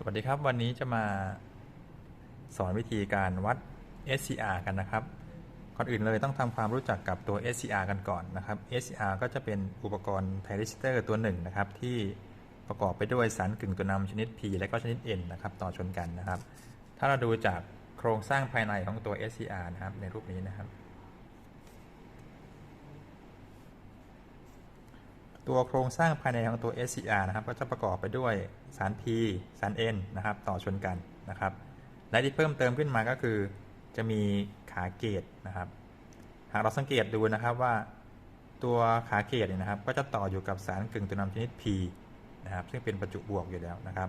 สวัสดีครับ วันนี้จะมาสอนวิธีการวัด SCR กันนะครับ ก่อนอื่นเลยต้องทำความรู้จักกับตัว SCR กันก่อนนะครับ SCR ก็จะเป็นอุปกรณ์ไทริสเตอร์ตัวหนึ่งนะครับ ที่ประกอบไปด้วยสารกึ่งตัวนำชนิด P และก็ชนิด N นะครับ ต่อชนกันนะครับ ถ้าเราดูจากโครงสร้างภายในของตัว SCR นะครับ ในรูปนี้นะครับ ตัวโครงสร้างภายในของตัว SCR นะครับ ก็จะประกอบไปด้วยสาร P สาร N นะครับ ต่อชนกันนะครับ และที่เพิ่มเติมขึ้นมาก็คือ จะมีขาเกตนะครับ หากเราสังเกตดูนะครับว่าตัวขาเกตเนี่ยนะครับ ก็จะต่ออยู่กับสารกึ่งตัวนำชนิด P นะครับ ซึ่งเป็นประจุบวกอยู่แล้วนะครับ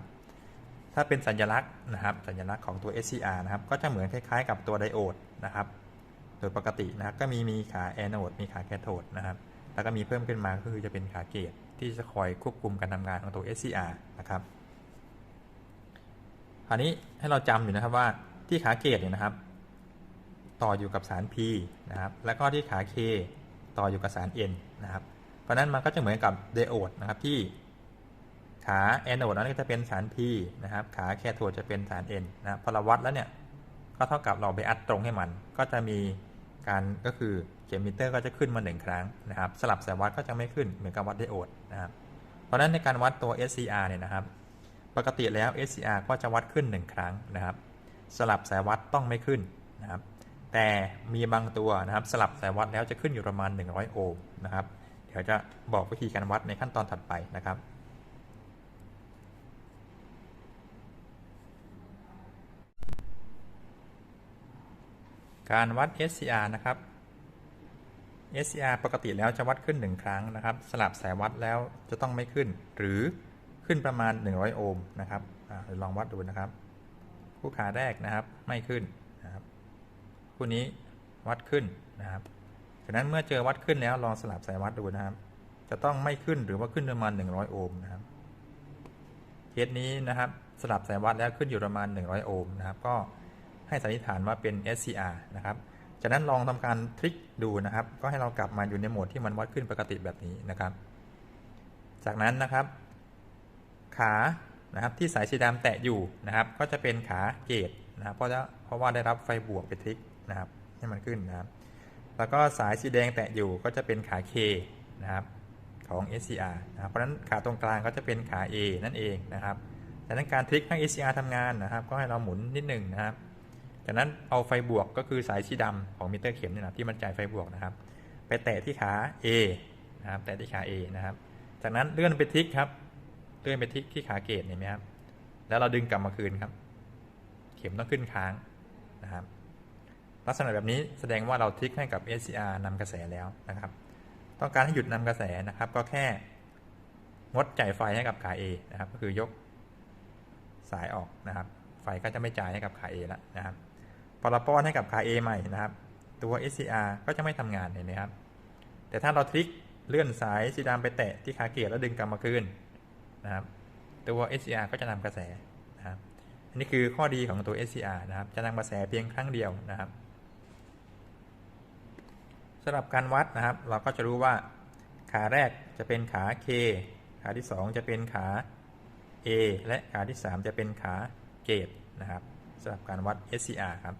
ถ้าเป็นสัญลักษณ์นะครับ สัญลักษณ์ของตัว SCR นะครับ ก็จะเหมือนคล้ายๆ กับตัวไดโอดนะครับ โดยปกตินะครับ ก็มีมีขาแอนโอด มีขาแคโทดนะครับ แล้วก็มีเพิ่มขึ้นมาก็คือจะเป็นขาเกตที่จะคอยควบคุมการทำงานของตัว SCR นะครับคราวนี้ให้เราจำอยู่นะครับว่าที่ขาเกตเนี่ยนะครับ ต่ออยู่กับสาร P นะครับแล้วก็ที่ขา K ต่ออยู่กับสาร N นะครับ เพราะนั้นมันก็จะเหมือนกับไดโอดนะครับที่ขาแอนโอดนั้นก็จะเป็นสาร P นะครับ ขาแคโทดจะเป็นสาร N นะพอเราวัดแล้วเนี่ยก็เท่ากับเราไปอัดตรงให้มัน ก็จะมี การก็คือเข็มมิเตอร์ก็จะขึ้นมาหนึ่งครั้งนะครับสลับสายวัดก็จะไม่ขึ้นเหมือนกับวัดไดโอดนะครับเพราะฉะนั้นในการวัดตัว SCR เนี่ยนะครับ ปกติแล้ว SCR ก็จะวัดขึ้น 1 ครั้งนะครับ สลับสายวัดต้องไม่ขึ้นนะครับแต่มีบางตัวนะครับสลับสายวัดแล้วจะขึ้นอยู่ประมาณ 100 โอห์มนะครับเดี๋ยวจะบอกวิธีการวัดในขั้นตอนถัดไปนะครับ การวัด SCR นะครับ SCR ปกติแล้วจะวัดขึ้น 1 ครั้งนะครับ สลับสายวัดแล้วจะต้องไม่ขึ้น หรือขึ้นประมาณ 100 โอห์มนะครับอลองวัดดูนะครับ คู่ขาแรกนะครับไม่ขึ้นนะครับคู่นี้วัดขึ้นนะครับฉะนั้นเมื่อเจอวัดขึ้นแล้วลองสลับสายวัดดูนะครับ จะต้องไม่ขึ้นหรือว่าขึ้นประมาณ 100 โอห์มนะครับเคสนี้นะครับสลับสายวัดแล้วขึ้นอยู่ประมาณ 100 โอห์มนะครับ ก็ ให้สันนิษฐานว่าเป็น SCR นะครับ จากนั้นลองทำการทริกดูนะครับ ก็ให้เรากลับมาอยู่ในโหมดที่มันวัดขึ้นปกติแบบนี้นะครับ จากนั้นนะครับ ขานะครับที่สายสีดำแตะอยู่นะครับ ก็จะเป็นขาเกตนะครับเพราะว่าเพราะว่าได้รับไฟบวกไปทริกนะครับให้มันขึ้นนะครับ แล้วก็สายสีแดงแตะอยู่ก็จะเป็นขา K นะครับของ SCR นะครับเพราะฉะนั้นขาตรงกลางก็จะเป็นขา A นั่นเองนะครับจากนั้นการทริกให้ SCR ทำงานนะครับ ก็ให้เราหมุนนิดหนึ่งนะครับ จากนั้นเอาไฟบวกก็คือสายสีดำของมิเตอร์เข็มเนี่ยนะที่มันจ่ายไฟบวกนะครับ ไปแตะที่ขา A นะครับแตะที่ขา A นะครับ จากนั้นเลื่อนไปทิกครับเลื่อนไปทิกที่ขาเกตเห็นไหมครับแล้วเราดึงกลับมาคืนครับ เข็มต้องขึ้นค้างนะครับ ลักษณะแบบนี้แสดงว่าเราทิกให้กับ SCR นำกระแสแล้วนะครับ ต้องการให้หยุดนำกระแสนะครับ ก็แค่งดจ่ายไฟให้กับขา A นะครับ ก็คือยกสายออกนะครับ ไฟก็จะไม่จ่ายให้กับขา A แล้วนะครับพอเราป้อนให้กับขา A ใหม่นะครับ ตัว SCR ก็จะไม่ทำงานเห็นไหมครับ แต่ถ้าเราทริกเลื่อนสายสีดำไปแตะที่ขาเกียร์แล้วดึงกลับมาคืนนะครับ ตัว SCR ก็จะนำกระแสนะครับอันนี้คือข้อดีของตัว SCR นะครับ จะนำกระแสเพียงครั้งเดียวนะครับสำหรับการวัดนะครับ เราก็จะรู้ว่าขาแรกจะเป็นขา K ขาที่ 2 จะเป็นขา A และขาที่ 3 จะเป็นขา เกตนะครับสำหรับการวัด SCR ครับ